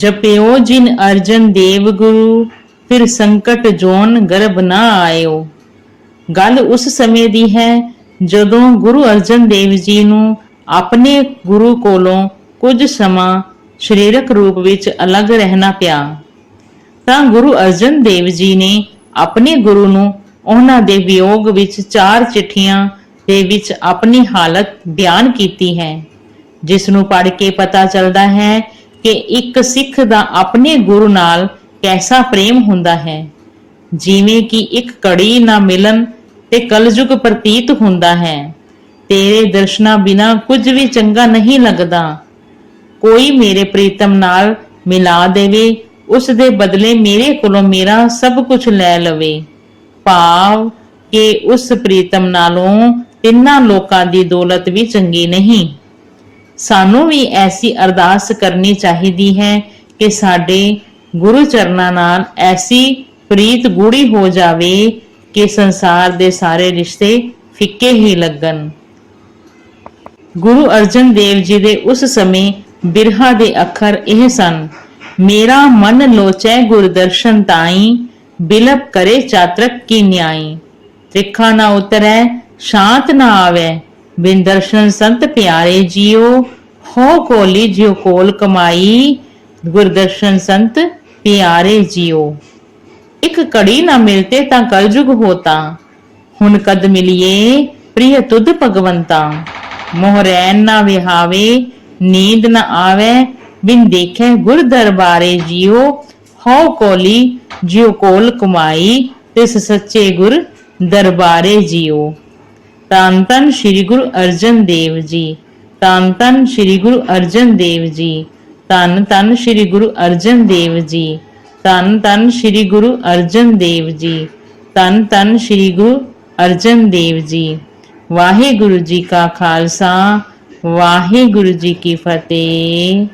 ਜਪਿਓ ਜਿਨ ਅਰਜਨ ਦੇਵ ਗੁਰੂ, ਫਿਰ ਸੰਕਟ ਜੋਨ ਗਰਭ ਨਾ ਆਇਓ। ਗੱਲ ਉਸ ਸਮੇਂ ਦੀ ਹੈ ਜਦੋਂ ਗੁਰੂ ਅਰਜਨ ਦੇਵ ਜੀ ਨੂੰ ਆਪਣੇ ਗੁਰੂ ਕੋਲੋਂ ਕੁਝ ਸਮਾਂ ਸਰੀਰਕ ਰੂਪ ਵਿੱਚ ਅਲੱਗ ਰਹਿਣਾ ਪਿਆ। ਤਾਂ ਗੁਰੂ ਅਰਜਨ ਦੇਵ ਜੀ ਨੇ ਆਪਣੇ ਗੁਰੂ ਨੂੰ ਉਹਨਾਂ ਦੇ ਵਿਯੋਗ ਵਿੱਚ ਚਾਰ ਚਿੱਠੀਆਂ ਦੇ ਵਿੱਚ ਆਪਣੀ ਹਾਲਤ ਬਿਆਨ ਕੀਤੀ ਹੈ, ਜਿਸ ਨੂੰ ਪੜ੍ਹ ਕੇ ਪਤਾ ਚੱਲਦਾ ਹੈ ਕਿ ਇੱਕ ਸਿੱਖ ਦਾ ਆਪਣੇ ਗੁਰੂ ਨਾਲ ਕੈਸਾ ਪ੍ਰੇਮ ਹੁੰਦਾ ਹੈ? ਜਿਵੇਂ ਕਿ ਇੱਕ ਕੜੀ ਨਾ ਮਿਲਨ ਤੇ ਕਲਯੁਗ ਪ੍ਰਤੀਤ ਹੁੰਦਾ ਹੈ। ਤੇਰੇ ਦਰਸ਼ਨਾਂ ਬਿਨਾ ਕੁਝ ਵੀ ਚੰਗਾ ਨਹੀਂ ਲੱਗਦਾ। ਕੋਈ ਮੇਰੇ ਪ੍ਰੀਤਮ ਨਾਲ ਮਿਲਾ ਦੇਵੇ, ਉਸ ਦੇ ਬਦਲੇ ਮੇਰੇ ਕੋਲੋਂ ਮੇਰਾ ਸਭ ਕੁਝ ਲੈ ਲਵੇ। ਭਾਵ ਕਿ ਉਸ ਪ੍ਰੀਤਮ ਨਾਲੋਂ ਤਿੰਨਾਂ ਲੋਕਾਂ ਦੀ ਦੌਲਤ ਵੀ ਚੰਗੀ ਨਹੀਂ। ਸਾਨੂੰ ਵੀ ਐਸੀ ਅਰਦਾਸ ਕਰਨੀ ਚਾਹੀਦੀ ਹੈ ਕਿ ਸਾਡੇ ਗੁਰੂ ਚਰਨਾਂ ਨਾਲ ਐਸੀ ਪ੍ਰੀਤ ਗੂੜੀ ਹੋ ਜਾਵੇ ਕਿ ਸੰਸਾਰ ਦੇ ਸਾਰੇ ਰਿਸ਼ਤੇ ਫਿੱਕੇ ਹੀ ਲੱਗਣ। ਗੁਰੂ ਅਰਜਨ ਦੇਵ ਜੀ ਦੇ ਉਸ ਸਮੇਂ ਬਿਰਹਾ ਦੇ ਅੱਖਰ ਇਹ ਸਨ, ਮੇਰਾ ਮਨ ਲੋਚੈ ਗੁਰਦਰਸ਼ਨ ਤਾਈ, ਬਿਲਪ ਕਰੇ ਚਾਤਰਕ ਕੀ ਨਿਆਈ। ਤ੍ਰਿਖਾ ਨਾ ਉਤਰੈ, ਸ਼ਾਂਤ ਨਾ ਆਵੇ, ਬਿਨ ਦਰਸ਼ਨ ਸੰਤ ਪਿਆਰੇ ਜੀਓ ਹੋ ਕੋਲੀ ਜਿਉ ਕੋਲ ਕਮਾਈ, ਗੁਰਦਰਸ਼ਨ ਸੰਤ ਪਿਆਰੇ ਜੀਓ। ਇੱਕ ਕੜੀ ਨਾ ਮਿਲਤੇ ਤਾਂ ਕਲਯੁਗ ਹੋਤਾ, ਹੁਣ ਕਦ ਮਿਲਿਏ ਪ੍ਰਿਯ ਤੁਧ ਭਗਵੰਤਾ। ਮੋਹ ਰੈਨ ਨਾ ਵਿਹਾਵੇ, ਨੀਂਦ ਨਾ ਆਵੇ, ਬਿਨ ਦੇਖੇ ਗੁਰ ਦਰਬਾਰੇ ਜੀਓ। ਹਉ ਕੋਲੀ ਜਿਉ ਕੋਲ ਕਮਾਈ, ਤਿਸ ਸੱਚੇ ਗੁਰ ਦਰਬਾਰੇ ਜੀਓ। ਤਨ ਤਨ ਸ੍ਰੀ ਗੁਰੂ ਅਰਜਨ ਦੇਵ ਜੀ। ਤਨ ਤਨ ਸ੍ਰੀ ਗੁਰੂ ਅਰਜਨ ਦੇਵ ਜੀ। ਤਨ ਤਨ ਸ੍ਰੀ ਗੁਰੂ ਅਰਜਨ ਦੇਵ ਜੀ। ਤਨ ਤਨ ਸ੍ਰੀ ਗੁਰੂ ਅਰਜਨ ਦੇਵ ਜੀ। ਤਨ ਤਨ ਸ੍ਰੀ ਗੁਰੂ ਅਰਜਨ ਦੇਵ ਜੀ। ਵਾਹਿਗੁਰੂ ਜੀ ਕਾ ਖਾਲਸਾ, ਵਾਹਿਗੁਰੂ ਜੀ ਕੀ ਫਤਿਹ।